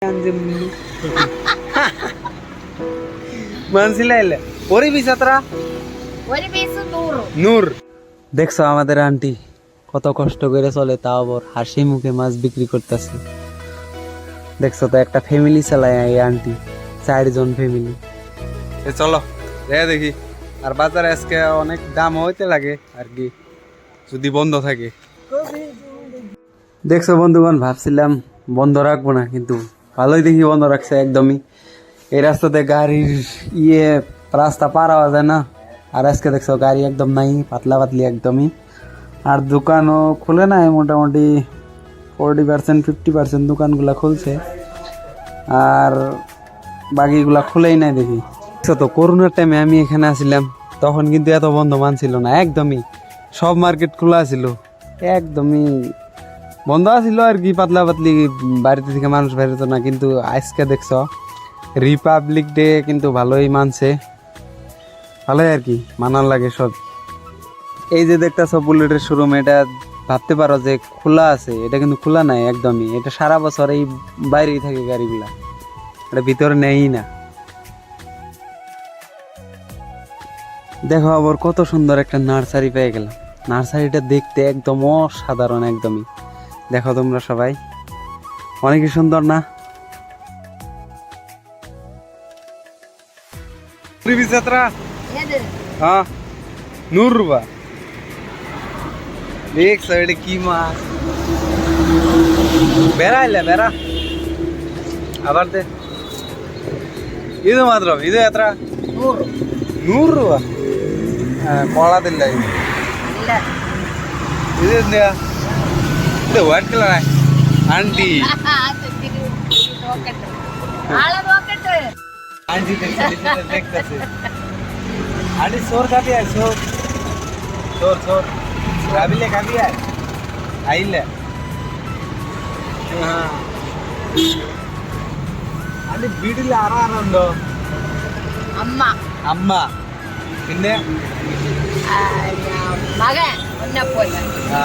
മനസ്സിലായില്ലേ ഒരു പീസ് എത്ര ഒരു പീസ് നൂറ് নূর দেখছো আমাদের আন্টি কত কষ্ট করে চলে তাও আবার হাসি মুখে মাছ বিক্রি করতেছে দেখছো তো একটা ফ্যামিলি চালায় এই আন্টি চারজন ফ্যামিলি চলো রে দেখি আর বাজারে আজকে অনেক দাম হইতে লাগে আর কি যদি বন্ধ থাকে দেখছো বন্ধুগণ ভাবছিলাম বন্ধ রাখবো না কিন্তু ভালোই দেখি বন্ধ রাখছে একদমই। এই রাস্তাতে গাড়ির ইয়ে রাস্তা পার হওয়া যায় না। আর আজকে দেখছ গাড়ি একদম নাই, পাতলা পাতলি একদমই। আর দোকানও খুলে নাই মোটামুটি। ফোরটি পার্সেন্ট ফিফটি পার্সেন্ট দোকানগুলো খুলছে। আর বাকিগুলা খুলেই নাই দেখি। তো করোনার টাইমে আমি এখানে আসছিলাম তখন কিন্তু এত বন্ধ মান ছিল না, একদমই। সব মার্কেট খোলা ছিল। একদমই বন্ধ আছিল আর কি, পাতলা পাতলি বাড়িতে থেকে মানুষ বেরোতো না, কিন্তু আজকে দেখছ রিপাবলিক ডে কিন্তু ভালোই মানছে। ভালোই আর কি মানার লাগে সব। এই যে দেখতেছ বুলেটের শোরুম এটা ভাবতে পারো যে খোলা আছে, এটা কিন্তু খোলা নাই একদমই। এটা সারা বছর এই বাইরেই থাকে গাড়িগুলা। এটা ভিতরে নেই না। দেখো আবার কত সুন্দর একটা নার্সারি পেয়ে গেলাম। নার্সারিটা দেখতে একদম অসাধারণ একদমই। দেখো তোমরা সবাই। অনেকই সুন্দর না? যাত্রা? হ্যাঁ। নূর রুবা দেখ সাইডে কি মাছ। বেড়া ಇಲ್ಲ বেড়া। আবার দে। ಇದು ಮಾತ್ರ ಇದು ಹತ್ರ ನೂರು ನೂರು ರೂಪಾಯಿ పెద్ద వర్కల ఆంటీ आंटी शोर का भी है शोर शोर शोर काबिले का भी है आई ले हाँ आंटी വീട്ടിൽ ആരാറുണ്ടോ അമ്മ അമ്മ പിന്നെ മകൻ ഒന്നെ പോലെ ആ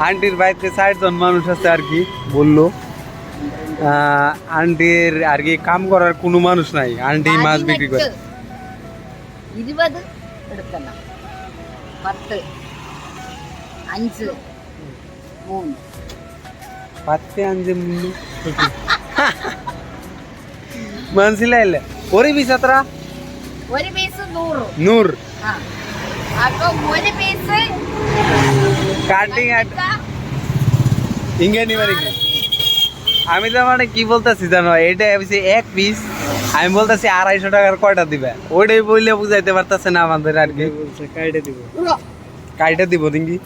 আন্টির বাড়িতে ষাটজন মানুষ আছে আর কি বললো আহ, আন্টির আর কি কাম করার কোনো মানুষ নাই আন্টি মাছ বিক্রি করে പതിനെട്ട്. ഇരുപത് എടുക്കണം പത്ത് അഞ്ച് മൂന്ന് പത്ത് അഞ്ച് മൂന്ന് മനസ്സിലായില്ലേ ഒരു പീസ് എത്ര ഒരു പീസ് നൂറ് നൂറ് ആ അപ്പൊ ഒരു পীস কাটিং ইংরেজি মানে কি আমি তো মানে কি বলতেছি জানো এটা ভাবছি এক পিস আমি বলতেছি আড়াইশো টাকার কয়টা দিবে? ওইটাই বললে বুঝাইতে পারতেছে না আমাদের আর কি। কাইটা দিব। কাইটা দিব দিঙ্গি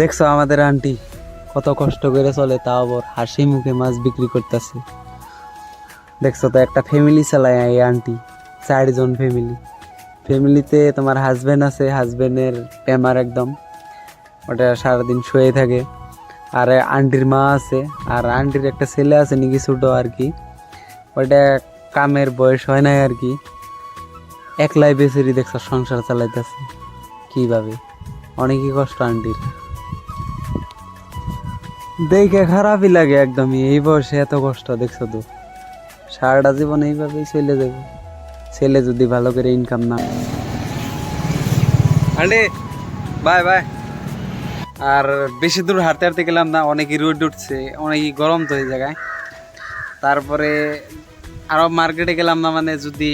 দেখছ আমাদের আন্টি কত কষ্ট করে চলে তাও হাসি মুখে মাছ বিক্রি করতেছে। দেখছ তো, একটা ফ্যামিলি চালায় এই আন্টি চারজন ফ্যামিলি ফ্যামিলিতে তোমার হাজব্যান্ড আছে হাজব্যান্ডের প্রেমার একদম। ওটা সারাদিন শুয়ে থাকে। আর আন্টির মা আছে, আর আন্টির একটা ছেলে আছে, নাকি ছোটো আর কি। ওটা কামের বয়স হয় নাই আর কি। একলাই বেচারি দেখছ, সংসার চালাইতেছে। কীভাবে? অনেকই কষ্ট আন্টির দেখে খারাপই লাগে একদমই, এই বয়সে এত কষ্ট, দেখছ তো। সারাটা জীবন এইভাবেই চলে যাবে। ছেলে যদি ভালো করে ইনকাম না আন্টি, বাই বাই। আর বেশি দূর হাঁটতে হাঁটতে গেলাম না, অনেকই রোদ উঠছে, অনেকই গরম তো এই জায়গায়। তারপরে আরও মার্কেটে গেলাম না মানে যদি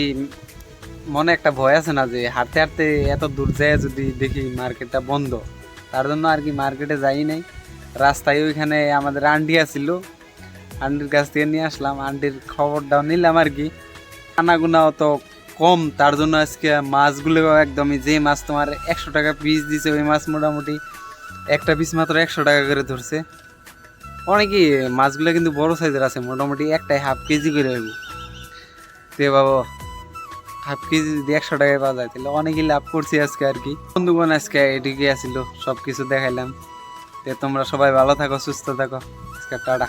মনে একটা ভয় আছে না যে হাঁটতে হাঁটতে এত দূর যায় যদি দেখি মার্কেটটা বন্ধ, তার জন্য আর কি মার্কেটে যাই নাই। রাস্তায় ওইখানে আমাদের আন্টি আসছিল আন্টির কাছ থেকে নিয়ে আসলাম, আন্টির খবরটাও নিলাম আর কি। খানাগুনাও তো কম, তার জন্য আজকে মাছগুলো একদমই যে মাছ তোমার একশো টাকা পিস দিছে, ওই মাছ মোটামুটি একটা পিস মাত্র একশো টাকা করে ধরছে। অনেকই মাছগুলো কিন্তু বড় সাইজের আছে, মোটামুটি একটাই হাফ কেজি করে হইব। তে বাবা হাফ কেজি যদি একশো টাকায় পাওয়া যায়, তাহলে অনেকই লাভ করছি আজকে আর কি। বন্ধুগণ, আজকে এদিকে আসিল সব কিছু দেখাইলাম। তে তোমরা সবাই ভালো থাকো, সুস্থ থাকো। আজকে টাটা।